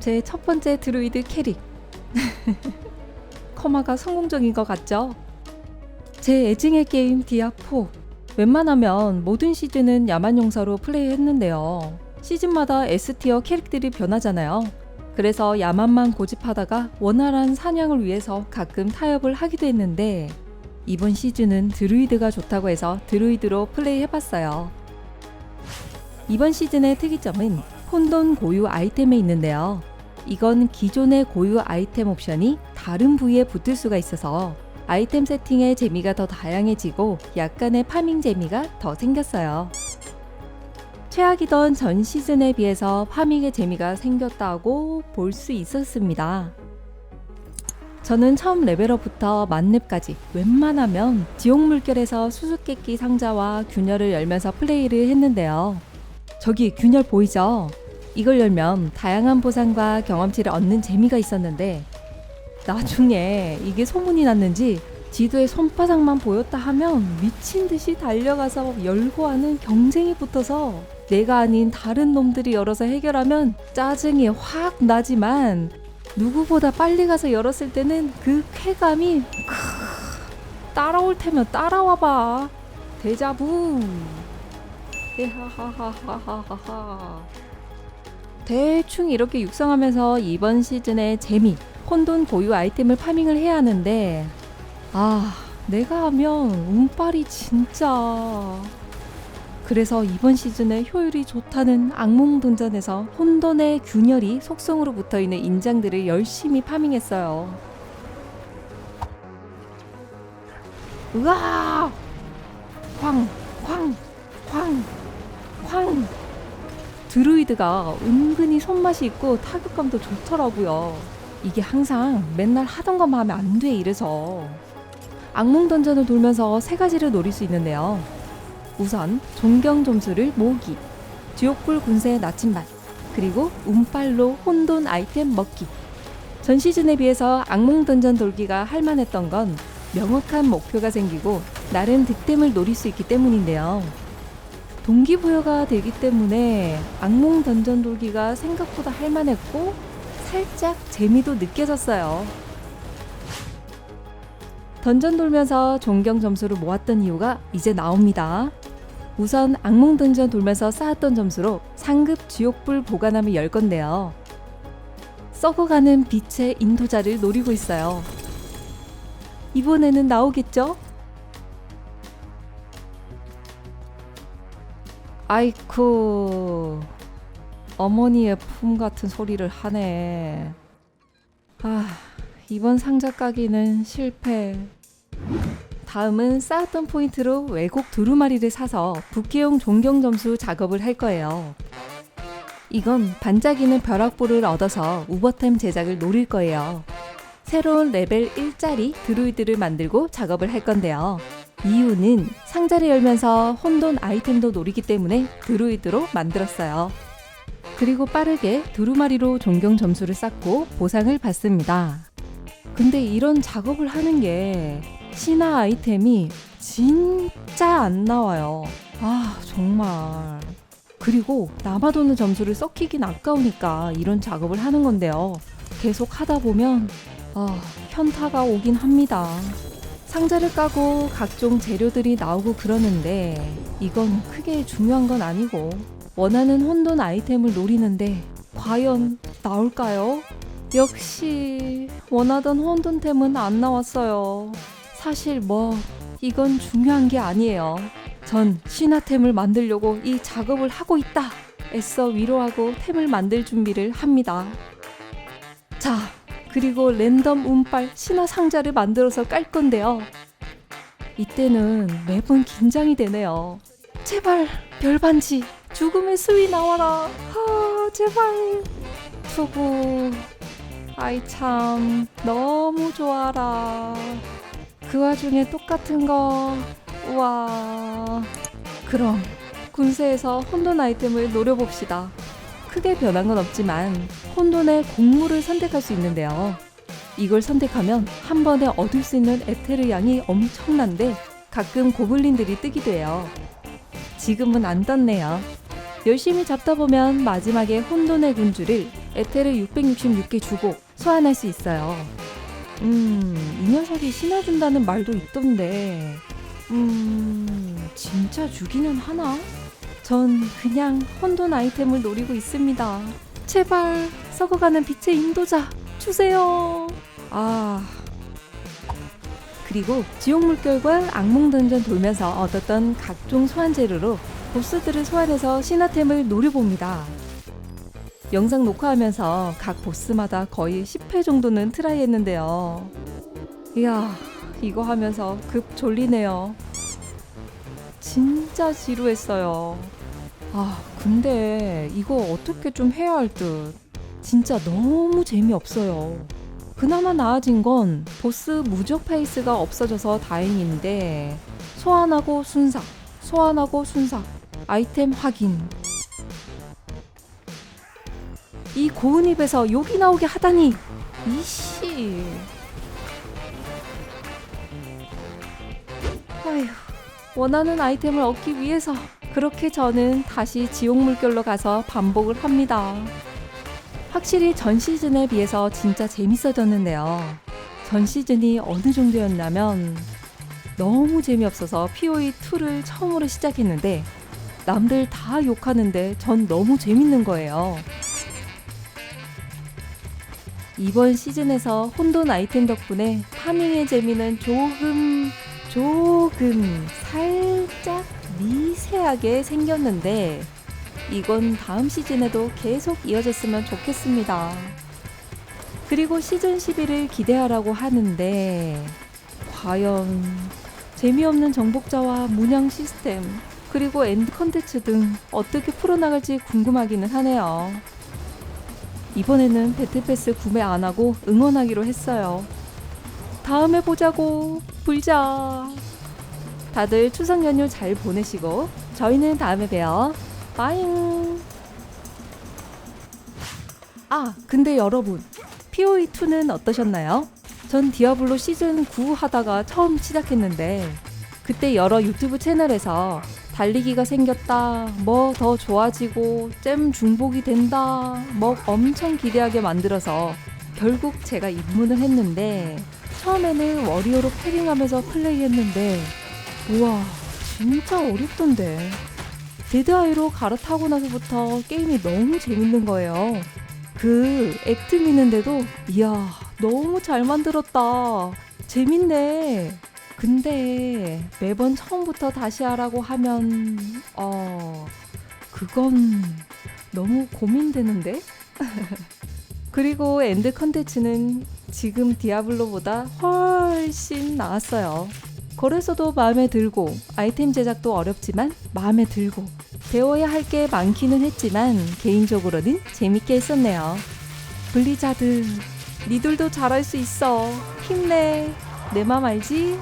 제 첫 번째 드루이드 캐릭. 커마가 성공적인 것 같죠? 제 애증의 게임 디아4. 웬만하면 모든 시즌은 야만 용사로 플레이했는데요. 시즌마다 S티어 캐릭들이 변하잖아요. 그래서 야만만 고집하다가 원활한 사냥을 위해서 가끔 타협을 하기도 했는데 이번 시즌은 드루이드가 좋다고 해서 드루이드로 플레이해봤어요. 이번 시즌의 특이점은 혼돈 고유 아이템에 있는데요. 이건 기존의 고유 아이템 옵션이 다른 부위에 붙을 수가 있어서 아이템 세팅의 재미가 더 다양해지고 약간의 파밍 재미가 더 생겼어요. 최악이던 전 시즌에 비해서 파밍의 재미가 생겼다고 볼 수 있었습니다. 저는 처음 레벨업부터 만렙까지 웬만하면 지옥 물결에서 수수께끼 상자와 균열을 열면서 플레이를 했는데요. 저기 균열 보이죠? 이걸 열면 다양한 보상과 경험치를 얻는 재미가 있었는데 나중에 이게 소문이 났는지 지도에 손바닥만 보였다 하면 미친 듯이 달려가서 열고 하는 경쟁이 붙어서 내가 아닌 다른 놈들이 열어서 해결하면 짜증이 확 나지만 누구보다 빨리 가서 열었을 때는 그 쾌감이 크, 따라올 테면 따라와 봐. 데자부. 하하하하하하. 대충 이렇게 육성하면서 이번 시즌의 재미, 혼돈 고유 아이템을 파밍을 해야 하는데 아, 내가 하면 운빨이 진짜 그래서 이번 시즌에 효율이 좋다는 악몽 던전에서 혼돈의 균열이 속성으로 붙어 있는 인장들을 열심히 파밍했어요. 으아! 쾅! 쾅! 쾅! 쾅! 드루이드가 은근히 손맛이 있고 타격감도 좋더라고요. 이게 항상 맨날 하던 것만 하면 안 돼 이래서 악몽 던전을 돌면서 세 가지를 노릴 수 있는데요. 우선 존경 점수를 모으기, 지옥불 군세의 나침반, 그리고 운빨로 혼돈 아이템 먹기. 전 시즌에 비해서 악몽 던전 돌기가 할만했던 건 명확한 목표가 생기고 나름 득템을 노릴 수 있기 때문인데요. 동기부여가 되기 때문에 악몽 던전 돌기가 생각보다 할만했고 살짝 재미도 느껴졌어요. 던전 돌면서 존경 점수를 모았던 이유가 이제 나옵니다. 우선 악몽 던전 돌면서 쌓았던 점수로 상급 지옥불 보관함을 열 건데요. 썩어가는 빛의 인도자를 노리고 있어요. 이번에는 나오겠죠? 아이쿠 어머니의 품 같은 소리를 하네. 아 이번 상자 까기는 실패. 다음은 쌓았던 포인트로 왜곡 두루마리를 사서 부캐용 존경 점수 작업을 할 거예요. 이건 반짝이는 벼락보를 얻어서 우버템 제작을 노릴 거예요. 새로운 레벨 1짜리 드루이드를 만들고 작업을 할 건데요. 이유는 상자를 열면서 혼돈 아이템도 노리기 때문에 드루이드로 만들었어요. 그리고 빠르게 두루마리로 존경 점수를 쌓고 보상을 받습니다. 근데 이런 작업을 하는 게 신화 아이템이 진짜 안 나와요. 아, 정말. 그리고 남아도는 점수를 썩히긴 아까우니까 이런 작업을 하는 건데요. 계속 하다 보면 아, 현타가 오긴 합니다. 상자를 까고 각종 재료들이 나오고 그러는데 이건 크게 중요한 건 아니고 원하는 혼돈 아이템을 노리는데 과연 나올까요? 역시 원하던 혼돈템은 안 나왔어요. 사실 뭐 이건 중요한 게 아니에요. 전 신화템을 만들려고 이 작업을 하고 있다. 애써 위로하고 템을 만들 준비를 합니다. 자, 그리고 랜덤 운빨 신화 상자를 만들어서 깔 건데요. 이때는 매번 긴장이 되네요. 제발 별반지 죽음의 수위 나와라. 아, 제발. 투구. 아이 참 너무 좋아라. 그 와중에 똑같은 거. 우와. 그럼 군세에서 혼돈 아이템을 노려봅시다. 크게 변한 건 없지만 혼돈의 곡물을 선택할 수 있는데요. 이걸 선택하면 한 번에 얻을 수 있는 에테르 양이 엄청난데 가끔 고블린들이 뜨기도 해요. 지금은 안 떴네요. 열심히 잡다 보면 마지막에 혼돈의 군주를 에테를 666개 주고 소환할 수 있어요. 음, 이 녀석이 신어준다는 말도 있던데, 음, 진짜 주기는 하나? 전 그냥 혼돈 아이템을 노리고 있습니다. 제발 썩어가는 빛의 인도자 주세요. 아. 그리고 지옥 물결과 악몽 던전 돌면서 얻었던 각종 소환 재료로 보스들을 소환해서 신화템을 노려봅니다. 영상 녹화하면서 각 보스마다 거의 10회 정도는 트라이 했는데요. 이야, 이거 하면서 급 졸리네요. 진짜 지루했어요. 아, 근데 이거 어떻게 좀 해야 할 듯. 진짜 너무 재미없어요. 그나마 나아진 건 보스 무적 페이스가 없어져서 다행인데 소환하고 순삭, 소환하고 순삭, 아이템 확인. 이 고운 입에서 욕이 나오게 하다니 이씨. 아휴, 원하는 아이템을 얻기 위해서 그렇게 저는 다시 지옥 물결로 가서 반복을 합니다. 확실히 전 시즌에 비해서 진짜 재밌어졌는데요. 전 시즌이 어느 정도였냐면 너무 재미없어서 POE2를 처음으로 시작했는데 남들 다 욕하는데 전 너무 재밌는 거예요. 이번 시즌에서 혼돈 아이템 덕분에 파밍의 재미는 조금 조금 살짝 미세하게 생겼는데 이건 다음 시즌에도 계속 이어졌으면 좋겠습니다. 그리고 시즌 11을 기대하라고 하는데 과연 재미없는 정복자와 문양 시스템 그리고 엔드 컨텐츠 등 어떻게 풀어나갈지 궁금하기는 하네요. 이번에는 배틀패스 구매 안 하고 응원하기로 했어요. 다음에 보자고 불자. 다들 추석 연휴 잘 보내시고 저희는 다음에 봬요. 빠잉. 아, 근데 여러분, POE2는 어떠셨나요? 전 디아블로 시즌 9 하다가 처음 시작했는데 그때 여러 유튜브 채널에서 달리기가 생겼다, 뭐 더 좋아지고 잼 중복이 된다, 뭐 엄청 기대하게 만들어서 결국 제가 입문을 했는데 처음에는 워리어로 패링하면서 플레이했는데 우와 진짜 어렵던데 데드아이로 갈아타고 나서부터 게임이 너무 재밌는 거예요. 그 액트 미는데도 이야 너무 잘 만들었다 재밌네. 근데 매번 처음부터 다시 하라고 하면 어 그건 너무 고민되는데. 그리고 엔드 컨텐츠는 지금 디아블로보다 훨씬 나았어요. 거래소도 마음에 들고 아이템 제작도 어렵지만 마음에 들고 배워야 할 게 많기는 했지만 개인적으로는 재밌게 했었네요. 블리자드, 니들도 잘할 수 있어. 힘내. 내 맘 알지?